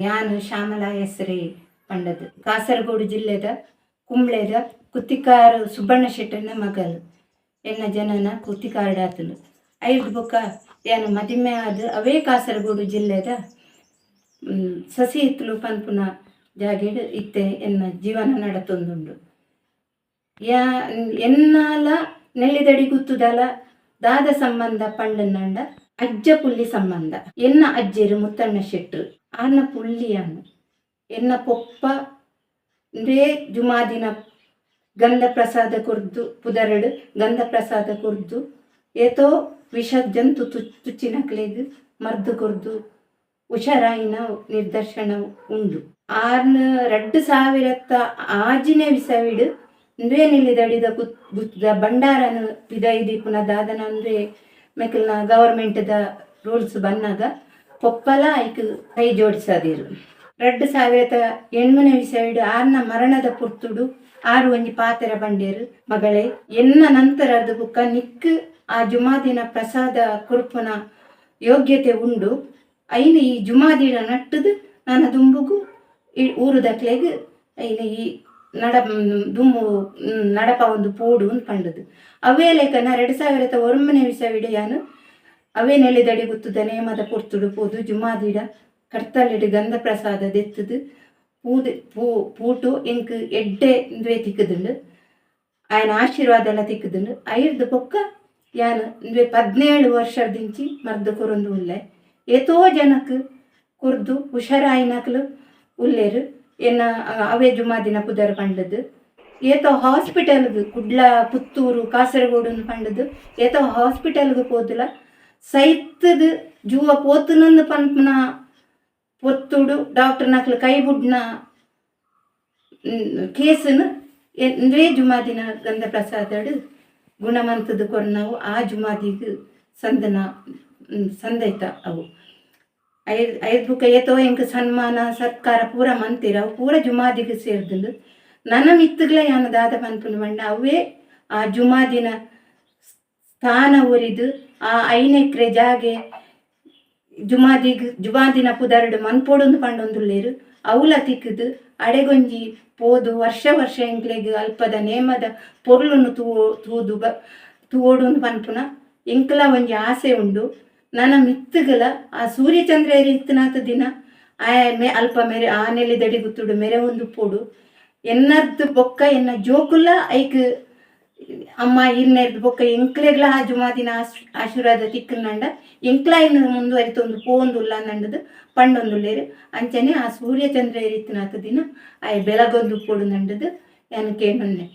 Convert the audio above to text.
ನಾನು ಶ್ಯಾಮಲಾ ಹೆಸರಿ ಪಂಡದು ಕಾಸರಗೋಡು ಜಿಲ್ಲೆದ ಕುಂಬ್ಳೆದ ಕುತ್ತಿಕಾರು ಸುಬ್ಬಣ್ಣ ಶೆಟ್ಟನ ಮಗಲ್ ಎನ್ನ ಜನನ ಕುತ್ತಿಕಾರ್ಡಾತನು. ಐದು ಬೊಕ್ಕ ಏನು ಮದಿಮೆ ಆದ ಅವೇ ಕಾಸರಗೋಡು ಜಿಲ್ಲೆದ ಸಸಿ ಇತ್ತಲು ಪನ್ಪುನ ಜಾಗೆಡ್ ಇತ್ತೆ ಎನ್ನ ಜೀವನ ನಡತೊಂದುಂಡು. ಯಾ, ಎನ್ನಾಲ ನೆಲ್ಲಿದಡಿ ಗುತ್ತುದಲ ದಾದ ಸಂಬಂಧ ಪಂಡನಂಡ ಅಜ್ಜ ಪುಲ್ಲಿ ಸಂಬಂಧ. ಎನ್ನ ಅಜ್ಜೆರು, ಮುತ್ತಣ್ಣ ಶೆಟ್ರು. ಆನ ಅನ್ನು ಎನ್ನ ಪೊಪ್ಪ, ಅಂದ್ರೆ ಜುಮಾದಿನ ಗಂಧ ಪ್ರಸಾದ ಕುರ್ದು, ಪುದರಡು ಗಂಧ ಪ್ರಸಾದ ಕುರ್ದು, ಏತೋ ವಿಷ ಜಂತು ತುಚ್ಚಿನ ತುಚ್ಚಿನಕ್ಲೆಗ್ ಮರ್ದು ಕುರ್ದು ಹುಷಾರಾಯಿನ ನಿರ್ದರ್ಶನ ಉಂಡು. ಆರ್ನ ರಡ್ಡು ಸಾವಿರತ್ತ ಆಜಿನ ವಿಸವಿಡು, ಅಂದ್ರೆ ನಿಲ್ಲಿದಡಿದ ಕುತ್ ಬಂಡಾರನ ಪಿದೈದಿ ಪುನಃ ದಾದನ ಅಂದ್ರೆ ಮೆಕಲ್ನ ದ ರೂಲ್ಸ್ ಬಂದಾಗ ಪೊಪ್ಪಲ ಐಕ್ ಕೈ ಜೋಡಿಸದಿರು. ರಡ್ಡು ಸಾವಿರದ ಎಣ್ಮನೆ ವಿಸೈಡ್ ಆರ್ನ ಮರಣದ ಪುರ್ತುಡು ಆರು ಒಂಜಿ ಪಾತೆರ ಬಂಡೇರು ಮಗಳೇ, ಎನ್ನ ನಂತರದ ಬುಕ್ಕ ನಿಕ್ ಆ ಜುಮಾದಿನ ಪ್ರಸಾದ ಕುರುಪುನ ಯೋಗ್ಯತೆ ಉಂಡು. ಐನ ಈ ಜುಮಾದಿನ ನಟ್ಟದು ನನ್ನ ದುಂಬುಗು ಊರು ದಕ್ಲೆಗ್ ಐನ ಈ ನಡ ದುಮ್ಮು ನಡಪ ಒಂದು ಪೋಡು ಅಂತ ಪಂಡದು. ಅವೇ ಲೇಖನ, ಎರಡು ಸಾವಿರದ ಒರೊಮ್ಮನೆ ವಿಸವಿಡೆಯಾನು ಅವೇ ನೆಲೆದಡಿ ಗುತ್ತುದ ನೇಮದ ಪುರ್ತುಡು ಪೋದು ಜುಮಾದಿಡ ಕರ್ತಲಿಡು ಗಂಧ ಪ್ರಸಾದ ದೆತ್ತದು, ಪೂದೆ, ಪೂ, ಪೂಟು ಎಂಕ್ ಎಡ್ಡೆ ಇಂದ್ವೆ ತಿಕ್ಕದುಂಡು. ಆಯನ ಆಶೀರ್ವಾದ ಎಲ್ಲ ತಿಕ್ಕದುಂಡು. ಐರ್ದು ಪೊಕ್ಕ ಯಾನು ಇಂದ್ವೆ ಪದ್ನೇಳು ವರ್ಷದಿಂಚಿ ಮರ್ದು ಕೊರೊಂದು ಉಲ್ಲೆ. ಏತೋ ಜನಕ್ಕೆ ಕುರ್ದು ಹುಷಾರಾಯಿನಕ್ಲು ಉಲ್ಲೇರು. ಎನ್ನ ಅವೇ ಜುಮಾದಿನ ಪುದರ್ ಪಂಡದು ಏತೋ ಹಾಸ್ಪಿಟಲ್ಗೆ ಕುಡ್ಲ, ಪುತ್ತೂರು ಕಾಸರಗೋಡು ಪಂಡದು ಏತೋ ಹಾಸ್ಪಿಟಲ್ಗೆ ಪೋತುಲ. ಸೈತದ ಜೂವ ಪೋತುನಂದು ಪನ್ಪುನ ಪೊತ್ತುಡು, ಡಾಕ್ಟರ್ ನಕ್ಲು ಕೈ ಬುಡ್ನ ಕೇಸನ್ನು ಎಂದ್ರೇ ಜುಮಾದಿನ ಗಂಧ ಪ್ರಸಾದಡು ಗುಣಮಂತದ ಕೊರ್ನವು ಆ ಜುಮಾದಿಗೆ ಸಂದನ ಸಂದೈತ ಅವು. ಐದು ಐದು ಬುಕ್ಕ ಏತೋ ಎಂಕ್ ಸನ್ಮಾನ, ಸತ್ಕಾರ, ಪೂರ ಮಂತಿರ ಪೂರ ಜುಮಾದಿಗೆ ಸೇರ್ದುಂಡು ನನ್ನ ಮಿತ್ತುಗಳ ಯಾನ ದಾದ ಪನ್ಪುನ ಮಂಡ ಅವೇ ಆ ಜುಮಾದಿನ ಸ್ಥಾನ ಉರಿದು ಆ ಐನೆಕ್ರೆ ಜಾಗೆ ಜುಮಾದಿಗ್, ಜುಮಾದಿನ ಪುದರ್ಡು ಮನ್ಪೊಡೊಂದು ಪಂಡೊಂದುಲ್ಲೇರು, ಅವಲ ತಿಕ್ಕದು, ಅಡೆಗೊಂಜಿ ಪೋದು, ವರ್ಷ ವರ್ಷ ಎಂಕ್ಲೆಗ್ ಅಲ್ಪದ ನೇಮದ ಪೊರ್ಲನ್ನು ತೂ ತೂದು ಬ, ತೂವೊಡುಂದು ಪನ್ಪುನ, ಇಂಕ್ಲ ಒಂಜಿ ಆಸೆ ಉಂಡು. ನನ್ನ ಮಿತ್ತುಗಳ, ಆ ಸೂರ್ಯಚಂದ್ರ ಇತ್ತನಾತ ದಿನ, ಆ ಮೆ, ಅಲ್ಪ ಮೆರೆ, ಆ ನೆಲೆದಡಿ ಗುತ್ತುಡು ಮೆರೆ ಒಂದು ಪೋಡು. ಎನ್ನದ್ದು ಬೊಕ್ಕ, ಎನ್ನ ಜೋಕುಲ್ಲ ಐಕ್, ಅಮ್ಮ ಇರ್ನೆರ್ದು ಬೊಕ್ಕ, ಎಂಕ್ಲೆಗ್ಲ ಆ ಜುಮಾ ದಿನ ಆಶೀರ್ವಾದ ತಿಕ್ಕನಂಡ ಎಂಕ್ಲ ಇನ್ನು ಮುಂದುವರಿತೊಂದು ಪೋಂದುಲ್ಲ ನಂಡದು ಪಂಡೊಂದುಲ್ಲೇರು ಅಂಚನೆ ಆ ಸೂರ್ಯಚಂದ್ರ ಏರಿತ್ತಿನಾತ ದಿನ, ಆ ಬೆಳಗೊಂದು ಪೋಡು ನಂಡದು ಎನ್ ಕೇನೊನ್ನೆ